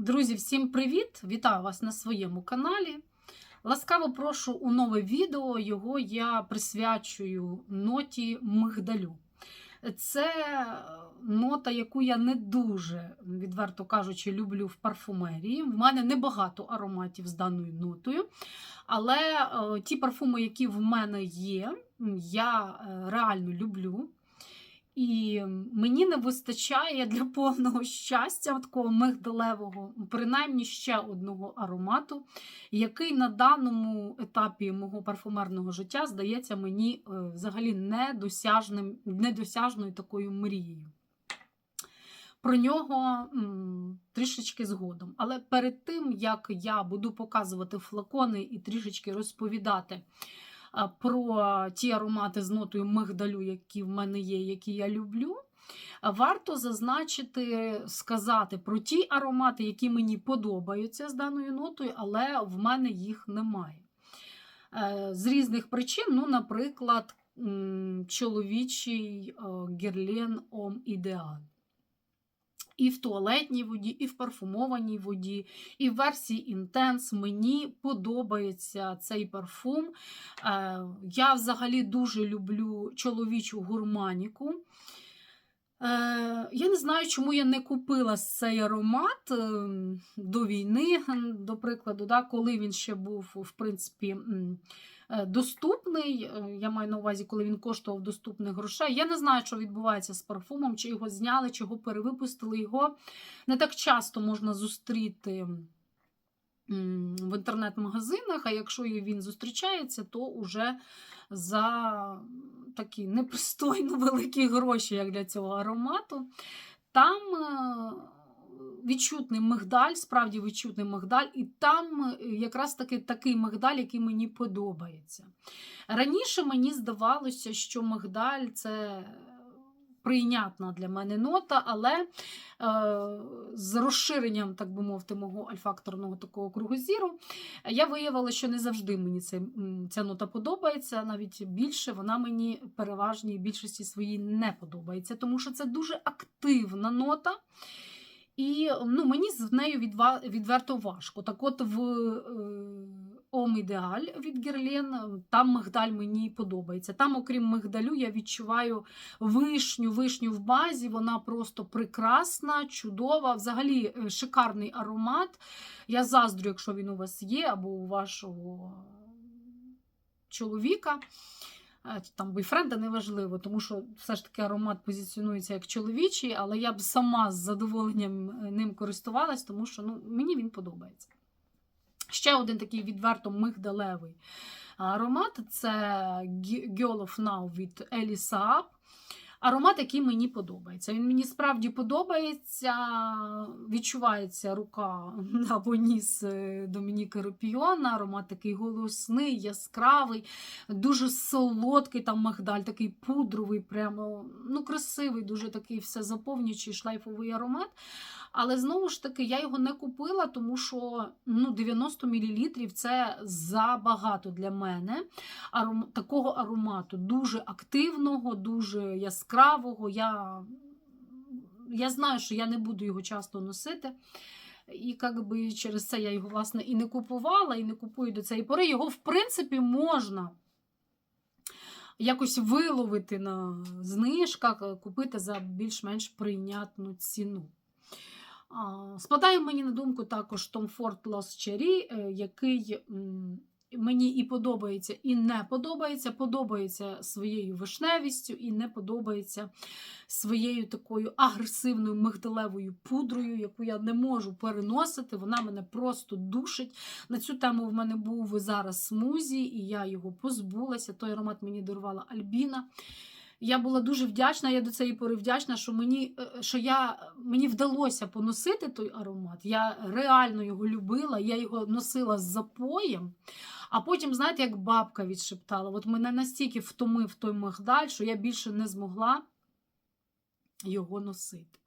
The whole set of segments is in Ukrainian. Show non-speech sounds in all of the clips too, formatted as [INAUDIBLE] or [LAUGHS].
Друзі, всім привіт! Вітаю вас на своєму каналі. Ласкаво прошу у нове відео. Його я присвячую ноті мигдалю. Це нота, яку я не дуже, відверто кажучи, люблю в парфумерії. В мене небагато ароматів з даною нотою. Але е, ті парфуми, які в мене є, я е, реально люблю. І мені не вистачає для повного щастя такого мигдалевого, принаймні ще одного аромату, який на даному етапі мого парфумерного життя здається мені е, взагалі недосяжним, недосяжною такою мрією. Про нього м, трішечки згодом. Але перед тим, як я буду показувати флакони і трішечки розповідати про ті аромати з нотою мигдалю, які в мене є, які я люблю. Варто зазначити, сказати про ті аромати, які мені подобаються з даною нотою, але в мене їх немає. Е, З різних причин, ну, наприклад, чоловічий е, герлен Ом Ідеал. І в туалетній воді, і в парфумованій воді, і в версії Intense мені подобається цей парфум. Е, Я взагалі дуже люблю чоловічу гурманіку. Е, Я не знаю, чому я не купила цей аромат е, до війни, до прикладу, да, коли він ще був, в принципі, доступний. Е, Я маю на увазі, коли він коштував доступних грошей. Я не знаю, що відбувається з парфумом, чи його зняли, чи його перевипустили. Його не так часто можна зустріти в інтернет-магазинах, а якщо він зустрічається, то уже за такі непристойно [LAUGHS] великі гроші, як для цього аромату. Там е, відчутний мигдаль, справді відчутний мигдаль, і там е, якраз таки такий мигдаль, який мені подобається. Раніше мені здавалося, що мигдаль це прийнятна для мене нота, але е, з розширенням, так би мовити, мого альфакторного такого кругозіру, я виявила, що не завжди мені це, ця нота подобається, навіть більше вона мені переважній більшості своїй не подобається, тому що це дуже активна нота. І ну, мені з нею відверто важко. Так от в е, Ом Ідеаль від Герлен, там мигдаль мені подобається. Там, окрім мигдалю, я відчуваю вишню, вишню в базі, вона просто прекрасна, чудова, взагалі е, шикарний аромат. Я заздрю, якщо він у вас є, або у вашого чоловіка. Там бойфренда неважливо, тому що все ж таки аромат позиціонується як чоловічий, але я б сама з задоволенням е, ним користувалась, тому що ну, мені він подобається. Ще один такий відверто мигдалевий аромат це Girl of Now від Елі Saab. Аромат, який мені подобається. Він мені справді подобається. Відчувається рука [LAUGHS] або ніс е, Домініки Рупіона. Аромат такий голосний, яскравий, дуже солодкий там мигдаль, такий пудровий, прямо ну, красивий, дуже такий все заповнюючий шлейфовий аромат. Але знову ж таки, я його не купила, тому що ну, 90 мл це забагато для мене. Аром... Такого аромату дуже активного, дуже яскравого. Я... я знаю, що я не буду його часто носити. І як би через це я його, власне, і не купувала, і не купую до цієї пори. Його, в принципі, можна якось виловити на знижках, купити за більш-менш прийнятну ціну. Спадає мені на думку також Tom Ford Lost Cherry, е, який мені і подобається, і не подобається. Подобається своєю вишневістю, і не подобається своєю такою агресивною мигдалевою пудрою, яку я не можу переносити. Вона мене просто душить. На цю тему в мене був зараз смузі, і я його позбулася. Той аромат мені дарувала Альбіна. Я була дуже вдячна, я до цієї пори вдячна, що мені е, що я, мені вдалося поносити той аромат. Я реально його любила, я його носила з запоєм. А потім, знаєте, як бабка відшептала, от мене настільки втомив той мигдаль, що я більше не змогла його носити.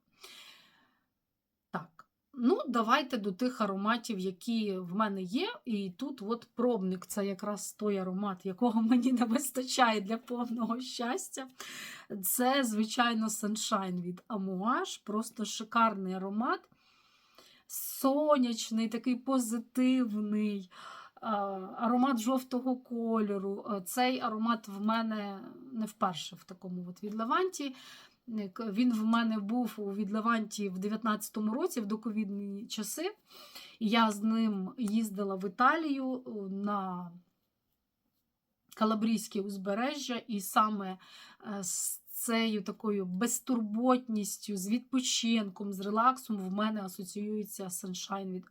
Ну, давайте до тих ароматів, які в мене є. І тут от пробник це якраз той аромат, якого [LAUGHS] мені не вистачає для повного щастя. Це, звичайно, Sunshine від Amouage. Просто шикарний аромат. сонячний, такий позитивний. Аромат жовтого кольору. Цей аромат в мене не вперше в такому от відливанті. Як Він в мене був у відливанті в 19-му році, в доковідні часи. І я з ним їздила в Італію на Калабрійське узбережжя, і саме е, з цією такою безтурботністю, з відпочинком, з релаксом в мене асоціюється Sunshine від.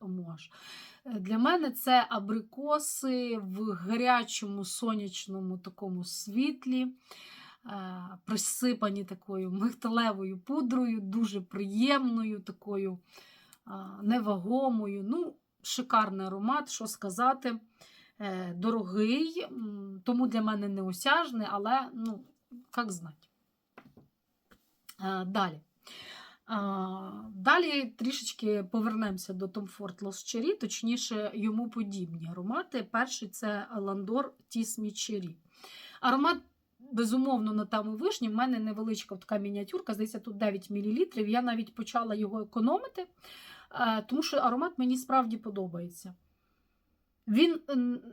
Е, Для мене це абрикоси в гарячому сонячному такому світлі, присипані такою мигдалевою пудрою, дуже приємною, такою невагомою. Ну, шикарний аромат, що сказати. Е, Дорогий, тому для мене неосяжний, але, ну, як знати. Е, Далі. Далі трішечки повернемося до Tom Ford Cherry, точніше, йому подібні аромати. Перший це Landor Тісмі Cherry. Аромат, безумовно, на тему вишні. В мене невеличка така мініатюрка, здається, тут 9 мл. Я навіть почала його економити, е, тому що аромат мені справді подобається. Він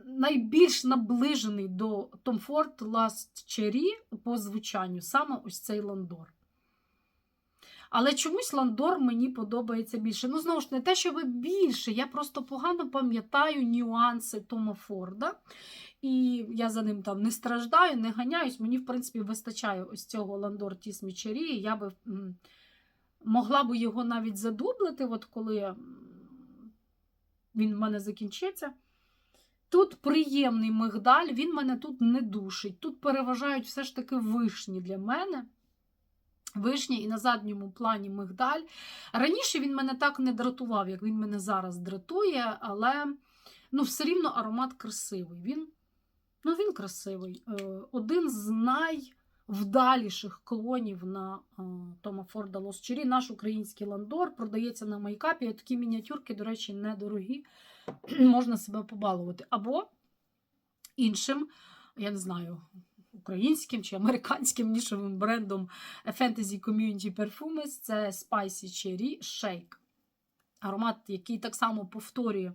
найбільш наближений до Tom Ford Last Cherry по звучанню, саме ось цей Ландор. Але чомусь Ландор мені подобається більше. Ну, знову ж не те, що ви більше. Я просто погано пам'ятаю нюанси Тома Форда. І я за ним там не страждаю, не ганяюсь. Мені, в принципі, вистачає ось цього Ландор Тіс Мічері. Я би могла би його навіть задублити, от коли він в мене закінчиться. Тут приємний мигдаль, він мене тут не душить. Тут переважають все ж таки вишні для мене. Вишні і на задньому плані мигдаль. Раніше він мене так не дратував, як він мене зараз дратує, але ну, все рівно аромат красивий. Він, ну, він красивий. Е, Один з найвдаліших клонів на е, Тома Форда Лос Чері. Наш український ландор продається на майкапі. Такі мініатюрки, до речі, недорогі. [CLEARS THROAT] Можна себе побалувати. Або іншим, я не знаю, українським чи американським нішовим брендом Fantasy Community Perfumes це Spicy Cherry Shake. Аромат, який так само повторює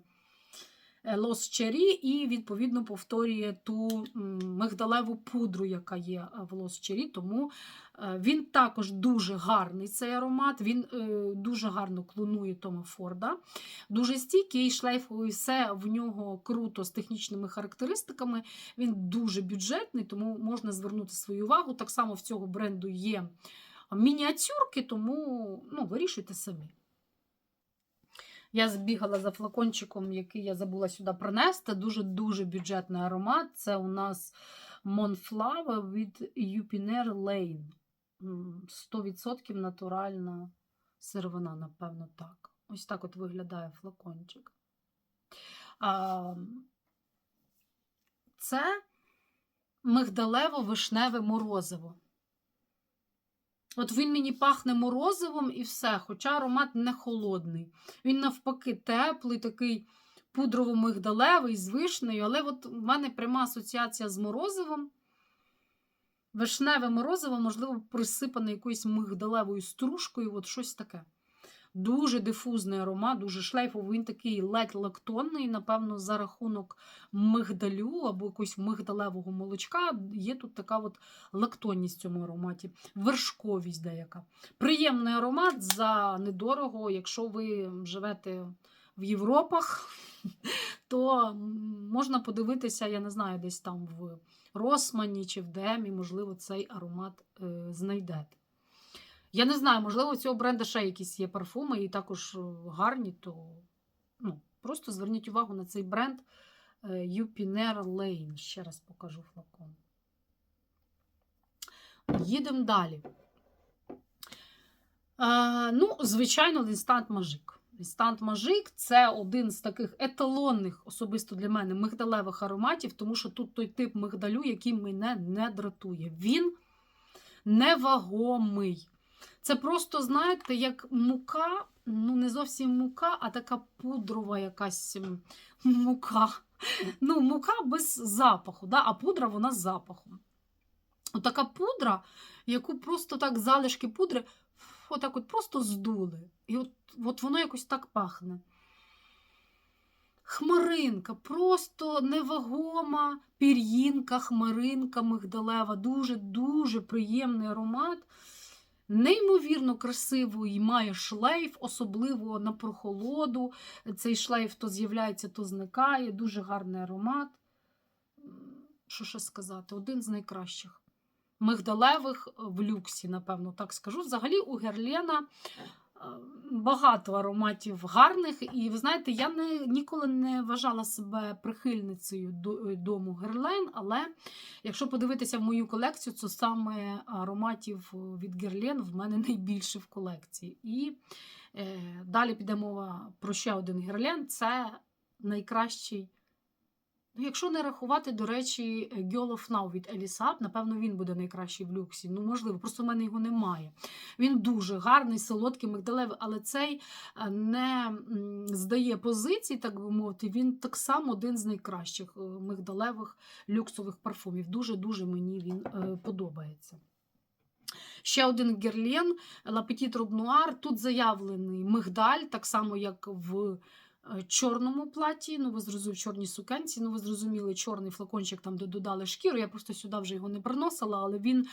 е, Lost і, відповідно, повторює ту мигдалеву пудру, яка є е, в Cherry. Тому е, він також дуже гарний цей аромат. Він дуже гарно клонує Тома Форда. Дуже стійкий, шлейфовий, все в нього круто з технічними характеристиками. Він дуже бюджетний, тому можна звернути свою увагу. Так само в цього бренду є мініатюрки, тому ну, вирішуйте самі. Я збігала за флакончиком, який я забула сюди принести. Дуже-дуже бюджетний аромат. Це у нас Monflava від Юпінер Lane. 100% натуральна сировина, напевно, так. Ось так от виглядає флакончик. Це мигдалево-вишневе морозиво. От він мені пахне морозивом і все, хоча аромат не холодний. Він навпаки теплий, такий пудрово-мигдалевий, з вишнею, але от в мене пряма асоціація з морозивом. Вишневе морозиво, можливо, присипане якоюсь мигдалевою стружкою, от щось таке. Дуже дифузний аромат, дуже шлейфовий, він такий ледь лактонний, напевно, за рахунок мигдалю або якогось мигдалевого молочка. Є тут така от лактонність в цьому ароматі, вершковість деяка. Приємний аромат за недорого, якщо ви живете в Європах, [LAUGHS] то можна подивитися, я не знаю, десь там в Росмані чи в Демі, можливо, цей аромат е, знайдете. Я не знаю, можливо, у цього бренду ще якісь є парфуми і також е, гарні, то ну, просто зверніть увагу на цей бренд е, Юпінер Lane. Ще раз покажу флакон. Їдемо далі. Е, ну, звичайно, Інстант Мажик. Інстант Мажик це один з таких еталонних, особисто для мене, мигдалевих ароматів, тому що тут той тип мигдалю, який мене не дратує. Він невагомий. Це просто, знаєте, як мука, ну не зовсім мука, а така пудрова якась мука. Ну, мука без запаху, да? а пудра вона з запахом. Отака пудра, яку просто так залишки пудри отак от просто здули. І от, от воно якось так пахне. Хмаринка, просто невагома пір'їнка, хмаринка мигдалева, дуже-дуже приємний аромат. Неймовірно красивий має шлейф, особливо на прохолоду. Цей шлейф то з'являється, то зникає. Дуже гарний аромат. Що ще сказати? Один з найкращих. Мигдалевих в люксі, напевно, так скажу. Взагалі, у Герлена е, багато ароматів гарних. І ви знаєте, я не, ніколи не вважала себе прихильницею е, дому Герлен, але якщо подивитися в мою колекцію, то саме ароматів від Герлен в мене [LAUGHS] найбільше в колекції. І е, далі піде мова про ще один Герлен. Це найкращий. Ну, якщо не рахувати, до речі, Girl of Now від Елісап, напевно, він буде найкращий в люксі. Ну, можливо, просто в мене його немає. Він дуже гарний, солодкий, мигдалевий, але цей е, не здає позицій, так би мовити. Він так само один з найкращих е, мигдалевих люксових парфумів. Дуже-дуже мені він е, подобається. Ще один герлен Robe Noir. Тут заявлений мигдаль, так само, як в е, чорному платі. Ну, ви зрозуміли, чорній сукенці. Ну, ви зрозуміли, чорний флакончик, там, де додали шкіру. Я просто сюди вже його не приносила, але він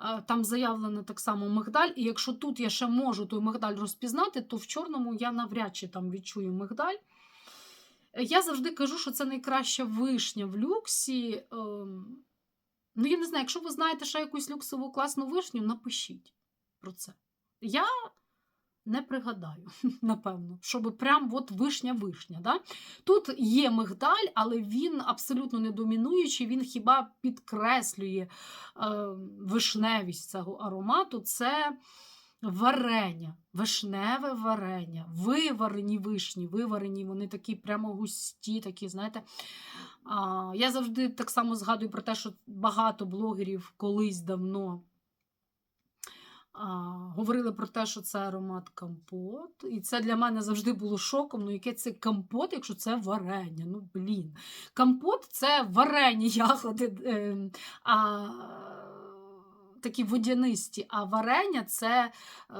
е, там заявлено так само мигдаль. І якщо тут я ще можу той мигдаль розпізнати, то в чорному я навряд чи там відчую мигдаль. Е, Я завжди кажу, що це найкраща вишня в люксі. Ем, Ну, я не знаю, якщо ви знаєте ще якусь люксову класну вишню, напишіть про це. Я не пригадаю, [LAUGHS] напевно, щоб прям от вишня-вишня. Да? Тут є мигдаль, але він абсолютно не домінуючий, він хіба підкреслює е, вишневість цього аромату. Це варення, вишневе варення, виварені вишні, виварені, вони такі прямо густі, такі, знаєте. А, я завжди так само згадую про те, що багато блогерів колись давно говорили про те, що це аромат компот. І це для мене завжди було шоком. Ну, яке це компот, якщо це варення? Ну, блін. Компот це варені ягоди, е, а, такі водянисті, а варення це е,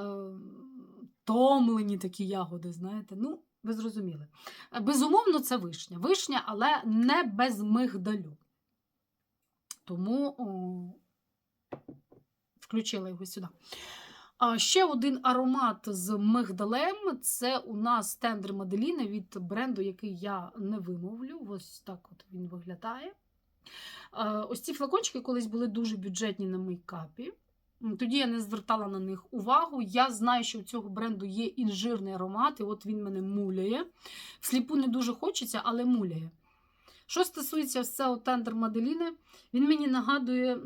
томлені такі ягоди, знаєте. Ну, ви зрозуміли. Безумовно, це вишня. Вишня, але не без мигдалю. Тому о, включила його сюди. Ще один аромат з мигдалем це у нас тендер Маделіна від бренду, який я не вимовлю. Ось так от він виглядає. Ось ці флакончики колись були дуже бюджетні на мейкапі. Тоді я не звертала на них увагу. Я знаю, що у цього бренду є інжирний аромат, і от він мене муляє. Всліпу не дуже хочеться, але муляє. Що стосується цього тендер Маделіни, він мені нагадує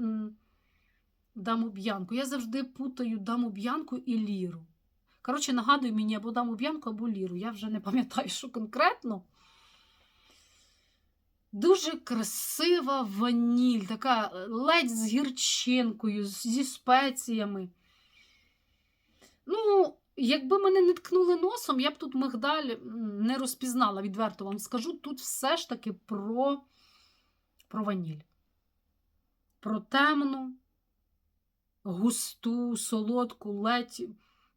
даму б'янку. Я завжди путаю даму б'янку і ліру. Коротше, нагадує мені або даму б'янку, або ліру. Я вже не пам'ятаю, що конкретно. Дуже красива ваніль, така е, ледь з гірчинкою, зі спеціями. Ну, якби мене не ткнули носом, я б тут мигдаль не розпізнала, відверто вам скажу. Тут все ж таки про, про ваніль. Про темну, густу, солодку, ледь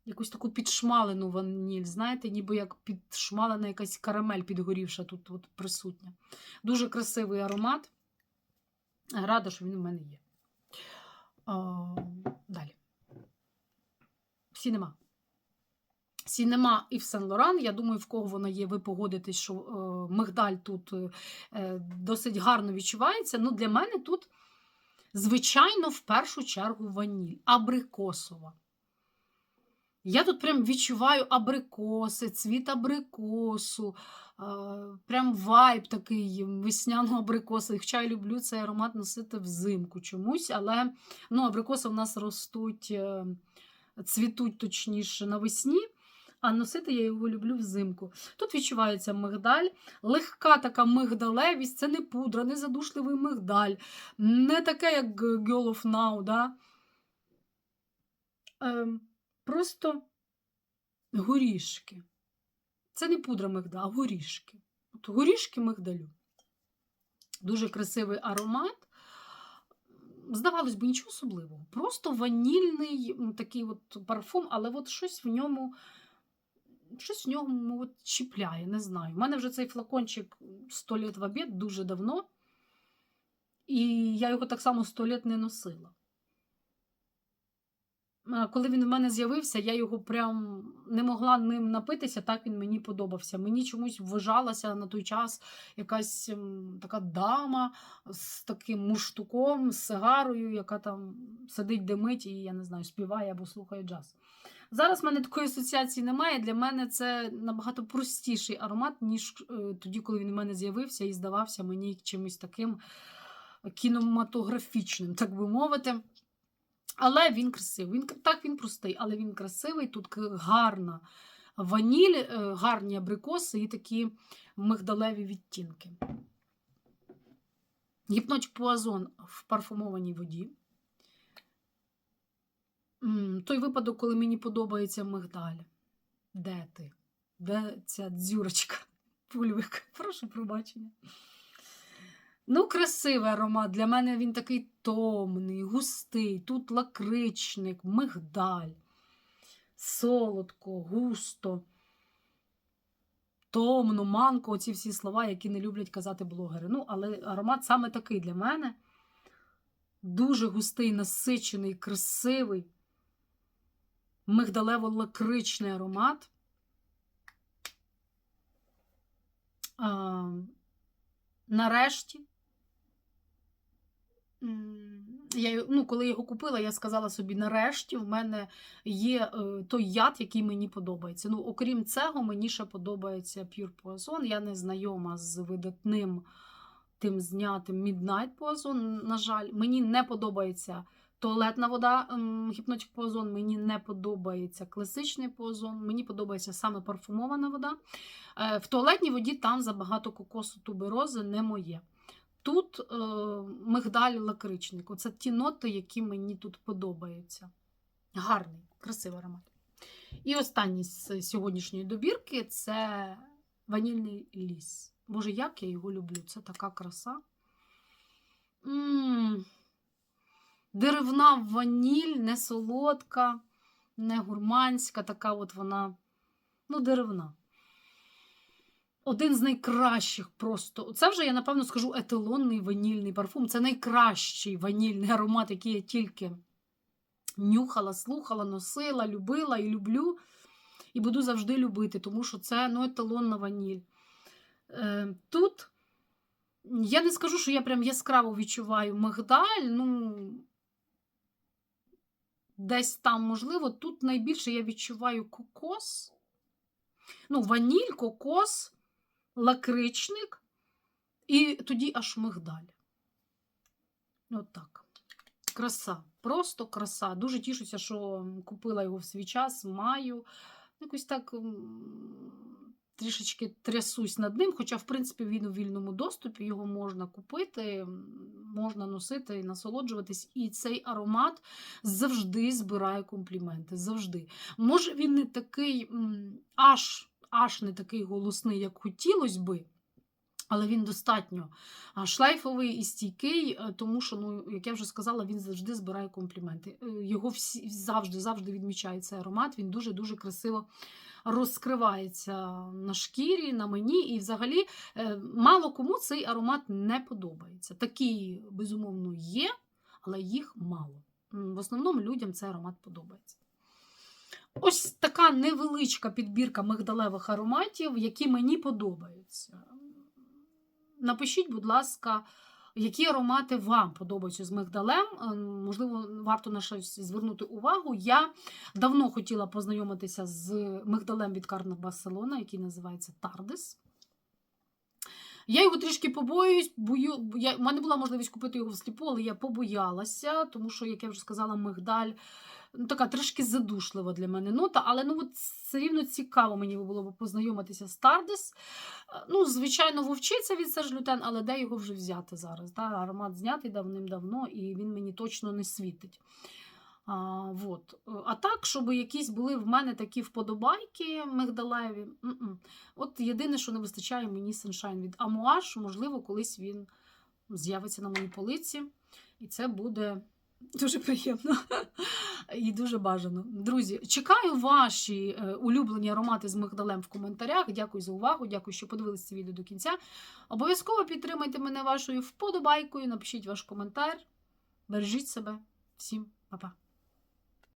якусь таку підшмалену ваніль. Знаєте, ніби як підшмалена якась карамель підгорівша тут от присутня. Дуже красивий аромат. Рада, що він у мене є. А, далі. Сінема. Сінема і в Сен Лоран. Я думаю, в кого вона є, ви погодитесь, що е, мигдаль тут е, досить гарно відчувається. Ну, для мене тут, звичайно, в першу чергу ваніль, абрикосова. Я тут прям відчуваю абрикоси, цвіт абрикосу, е, прям вайб такий весняного абрикоса. Хоча я люблю цей аромат носити взимку чомусь, але ну, абрикоси в нас ростуть, е, цвітуть точніше навесні, а носити я його люблю взимку. Тут відчувається мигдаль, легка така мигдалевість, це не пудра, не задушливий мигдаль, не таке, як Girl of Now. Да? Ем, просто горішки. Це не пудра мигдаль, а горішки. От горішки мигдалю. Дуже красивий аромат. Здавалось би, нічого особливого. Просто ванільний такий от парфум, але от щось в ньому щось в ньому от чіпляє, не знаю. У мене вже цей флакончик 100 літ в обід дуже давно, і я його так само 100 літ не носила. Коли він в мене з'явився, я його прям не могла ним напитися, так він мені подобався. Мені чомусь вважалася на той час якась ем, така дама з таким муштуком, з сигарою, яка там сидить, димить і, я не знаю, співає або слухає джаз. Зараз в мене такої асоціації немає. Для мене це набагато простіший аромат, ніж е, тоді, коли він в мене з'явився і здавався мені чимось таким кінематографічним, так би мовити. Але він красивий. Він, так, він простий, але він красивий. Тут гарна ваніль, е, гарні абрикоси і такі мигдалеві відтінки. Гіпнотик Пуазон в парфумованій воді. Той випадок, коли мені подобається мигдаль. Де ти? Де ця дзюрочка? [LAUGHS] Пульвик, прошу пробачення. Ну, красивий аромат. Для мене він такий томний, густий. Тут лакричник, мигдаль, солодко, густо, томно, манко оці всі слова, які не люблять казати блогери. Ну, але аромат саме такий для мене. Дуже густий, насичений, красивий, мигдалево-лакричний аромат. А, нарешті. Я, ну, коли його купила, я сказала собі: нарешті в мене є е, той яд, який мені подобається. Ну, окрім цього, мені ще подобається Pure Poison. Я не знайома з видатним тим знятим Midnight Poison. На жаль, мені не подобається туалетна вода ем, Hypnotic Poison, мені не подобається класичний Poison, мені подобається саме парфумована вода. Е, В туалетній воді там забагато кокосу туберози не моє. Тут е, мигдаль лакричник. Оце ті ноти, які мені тут подобаються. Гарний, красивий аромат. І останній з сьогоднішньої добірки це ванільний ліс. Боже, як я його люблю! Це така краса. м Деревна ваніль, не солодка, не гурманська, така от вона, ну, деревна один з найкращих просто. Це вже я, напевно, скажу еталонний ванільний парфум. Це найкращий ванільний аромат, який я тільки нюхала, слухала, носила, любила і люблю. І буду завжди любити, тому що це ну, еталонна ваніль. Е, тут я не скажу, що я прям яскраво відчуваю мигдаль. Ну, десь там, можливо, тут найбільше я відчуваю кокос. Ну, ваніль, кокос, лакричник, і тоді аж мигдаль. От так. Краса. Просто краса. Дуже тішуся, що купила його в свій час, маю. Якось так трішечки трясусь над ним, хоча, в принципі, він у вільному доступі, його можна купити, можна носити і насолоджуватись. І цей аромат завжди збирає компліменти. Завжди. Може, він не такий аж аж не такий голосний, як хотілося би, але він достатньо шлейфовий і стійкий, е, тому що, ну, як я вже сказала, він завжди збирає компліменти. Е, Його всі завжди завжди відмічає цей аромат. Він дуже-дуже красиво розкривається на шкірі, на мені. І взагалі е, мало кому цей аромат не подобається. Такі, безумовно, є, але їх мало. В основному людям цей аромат подобається. Ось така невеличка підбірка мигдалевих ароматів, які мені подобаються. Напишіть, будь ласка, які аромати вам подобаються з мигдалем. Е, Можливо, варто на щось звернути увагу. Я давно хотіла познайомитися з мигдалем від Карна Барселона, який називається Тардис. Я його трішки побоююсь, бою. Я, у мене була можливість купити його всліпу, але я побоялася, тому що, як я вже сказала, мигдаль ну, така трішки задушлива для мене нота, але ну, от все рівно цікаво мені було б познайомитися з Тардис. Е, Ну, звичайно, вовчиться від Серж Лютен, але де його вже взяти зараз? Да? Аромат знятий давним-давно, і він мені точно не світить. А, вот. а так, щоб якісь були в мене такі вподобайки мигдалеві. м-м. От єдине, що не вистачає мені Sunshine від Амуаш, можливо, колись він з'явиться на моїй полиці. І це буде [LAUGHS] Дуже приємно [LAUGHS] і дуже бажано. Друзі, чекаю ваші е, улюблені аромати з мигдалем в коментарях. Дякую за увагу. Дякую, що подивилися це відео до кінця. Обов'язково підтримайте мене вашою вподобайкою. Напишіть ваш коментар. Бережіть себе. Всім па-па.